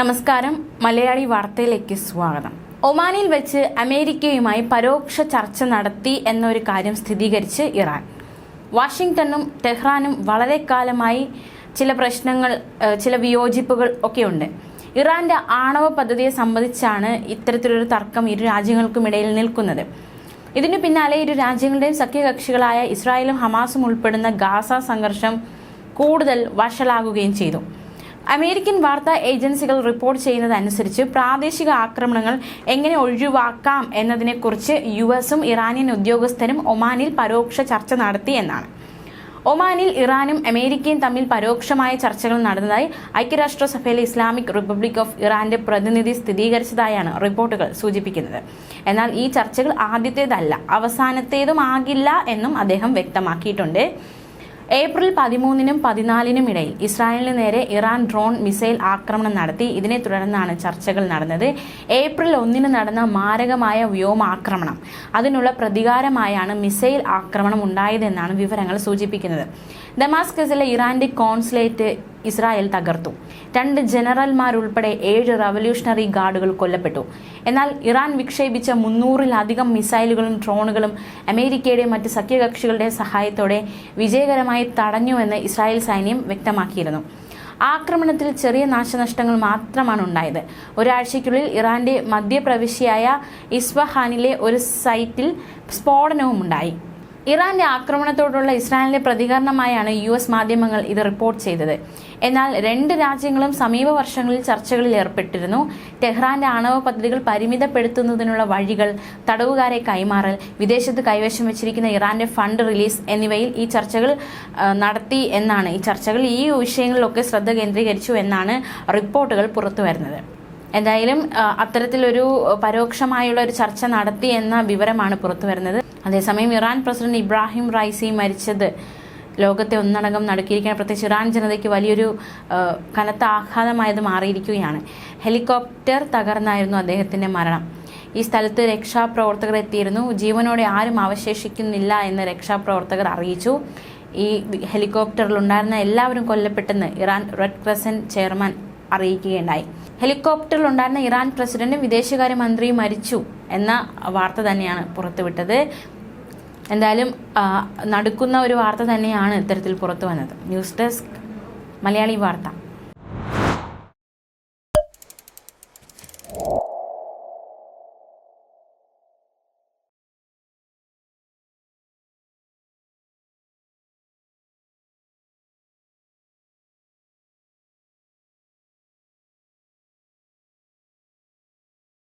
നമസ്കാരം. മലയാളി വാർത്തയിലേക്ക് സ്വാഗതം. ഒമാനിൽ വെച്ച് അമേരിക്കയുമായി പരോക്ഷ ചർച്ച നടത്തി എന്നൊരു കാര്യം സ്ഥിരീകരിച്ച് ഇറാൻ. വാഷിങ്ടണും ടെഹ്റാനും വളരെ കാലമായി ചില പ്രശ്നങ്ങൾ ചില വിയോജിപ്പുകൾ ഒക്കെയുണ്ട്. ഇറാന്റെ ആണവ പദ്ധതിയെ സംബന്ധിച്ചാണ് ഇത്തരത്തിലൊരു തർക്കം ഇരു രാജ്യങ്ങൾക്കുമിടയിൽ നിൽക്കുന്നത്. ഇതിനു പിന്നാലെ ഇരു രാജ്യങ്ങളുടെയും സഖ്യകക്ഷികളായ ഇസ്രായേലും ഹമാസും ഉൾപ്പെടുന്ന ഗാസ സംഘർഷം കൂടുതൽ വഷളാകുകയും ചെയ്തു. അമേരിക്കൻ വാർത്താ ഏജൻസികൾ റിപ്പോർട്ട് ചെയ്യുന്നതനുസരിച്ച് പ്രാദേശിക ആക്രമണങ്ങൾ എങ്ങനെ ഒഴിവാക്കാം എന്നതിനെക്കുറിച്ച് യു എസും ഇറാനിയൻ ഉദ്യോഗസ്ഥരും ഒമാനിൽ പരോക്ഷ ചർച്ച നടത്തി എന്നാണ്. ഒമാനിൽ ഇറാനും അമേരിക്കയും തമ്മിൽ പരോക്ഷമായ ചർച്ചകൾ നടന്നതായി ഐക്യരാഷ്ട്രസഭയിലെ ഇസ്ലാമിക് റിപ്പബ്ലിക് ഓഫ് ഇറാന്റെ പ്രതിനിധി സ്ഥിരീകരിച്ചതായാണ് റിപ്പോർട്ടുകൾ സൂചിപ്പിക്കുന്നത്. എന്നാൽ ഈ ചർച്ചകൾ ആദ്യത്തേതല്ല അവസാനത്തേതുമാകില്ല എന്നും അദ്ദേഹം വ്യക്തമാക്കിയിട്ടുണ്ട്. ഏപ്രിൽ പതിമൂന്നിനും പതിനാലിനും ഇടയിൽ ഇസ്രായേലിന് നേരെ ഇറാൻ ഡ്രോൺ മിസൈൽ ആക്രമണം നടത്തി. ഇതിനെ തുടർന്നാണ് ചർച്ചകൾ നടന്നത്. ഏപ്രിൽ ഒന്നിന് നടന്ന മാരകമായ വ്യോമാക്രമണം. അതിനുള്ള പ്രതികാരമായാണ് മിസൈൽ ആക്രമണം ഉണ്ടായതെന്നാണ് വിവരങ്ങൾ സൂചിപ്പിക്കുന്നത്. ഡമാസ്കസിലെ ഇറാന്റെ കോൺസുലേറ്റ് ഇസ്രായേൽ തകർത്തു. രണ്ട് ജനറൽമാരുൾപ്പെടെ ഏഴ് റവല്യൂഷണറി ഗാർഡുകൾ കൊല്ലപ്പെട്ടു. എന്നാൽ ഇറാൻ വിക്ഷേപിച്ച മുന്നൂറിലധികം മിസൈലുകളും ഡ്രോണുകളും അമേരിക്കയുടെ മറ്റ് സഖ്യകക്ഷികളുടെ സഹായത്തോടെ വിജയകരമായി തടഞ്ഞുവെന്ന് ഇസ്രായേൽ സൈന്യം വ്യക്തമാക്കിയിരുന്നു. ആക്രമണത്തിൽ ചെറിയ നാശനഷ്ടങ്ങൾ മാത്രമാണ് ഉണ്ടായത്. ഒരാഴ്ചയ്ക്കുള്ളിൽ ഇറാന്റെ മധ്യപ്രവിശ്യയായ ഇസ്വഹാനിലെ ഒരു സൈറ്റിൽ സ്ഫോടനവും ഉണ്ടായി. ഇറാന്റെ ആക്രമണത്തോടുള്ള ഇസ്രായേലിന്റെ പ്രതികരണമായാണ് യു എസ് മാധ്യമങ്ങൾ ഇത് റിപ്പോർട്ട് ചെയ്തത്. എന്നാൽ രണ്ട് രാജ്യങ്ങളും സമീപ വർഷങ്ങളിൽ ചർച്ചകളിൽ ഏർപ്പെട്ടിരുന്നു. ടെഹ്റാന്റെ ആണവ പദ്ധതികൾ പരിമിതപ്പെടുത്തുന്നതിനുള്ള വഴികൾ തടവുകാരെ കൈമാറൽ വിദേശത്ത് കൈവശം വെച്ചിരിക്കുന്ന ഇറാന്റെ ഫണ്ട് റിലീസ് എന്നിവയിൽ ഈ ചർച്ചകൾ നടത്തി എന്നാണ്. ഈ ചർച്ചകൾ ഈ വിഷയങ്ങളിലൊക്കെ ശ്രദ്ധ കേന്ദ്രീകരിച്ചു എന്നാണ് റിപ്പോർട്ടുകൾ പുറത്തു വരുന്നത്. എന്തായാലും അത്തരത്തിലൊരു പരോക്ഷമായുള്ള ഒരു ചർച്ച നടത്തി എന്ന വിവരമാണ് പുറത്തു വരുന്നത്. അതേസമയം ഇറാൻ പ്രസിഡന്റ് ഇബ്രാഹിം റൈസി മരിച്ചത് ലോകത്തെ ഒന്നടങ്കം നടക്കിയിരിക്കുന്ന പ്രത്യേകിച്ച് ഇറാൻ ജനതയ്ക്ക് വലിയൊരു കനത്ത ആഘാതമായത് മാറിയിരിക്കുകയാണ്. ഹെലികോപ്റ്റർ തകർന്നായിരുന്നു അദ്ദേഹത്തിന്റെ മരണം. ഈ സ്ഥലത്ത് രക്ഷാപ്രവർത്തകർ എത്തിയിരുന്നു. ജീവനോടെ ആരും അവശേഷിക്കുന്നില്ല എന്ന് രക്ഷാപ്രവർത്തകർ അറിയിച്ചു. ഈ ഹെലികോപ്റ്ററിൽ ഉണ്ടായിരുന്ന എല്ലാവരും കൊല്ലപ്പെട്ടെന്ന് ഇറാൻ റെഡ് ക്രസന്റ് ചെയർമാൻ അറിയിക്കുകയുണ്ടായി. ഹെലികോപ്റ്ററിൽ ഉണ്ടായിരുന്ന ഇറാൻ പ്രസിഡന്റും വിദേശകാര്യമന്ത്രിയും മരിച്ചു. എന്ന വാർത്ത തന്നെയാണ് പുറത്തുവിട്ടത് എന്തായാലും നടക്കുന്ന ഒരു വാർത്ത തന്നെയാണ് ഇത്തരത്തിൽ പുറത്തു വന്നത്. ന്യൂസ് ഡെസ്ക് മലയാളി വാർത്ത.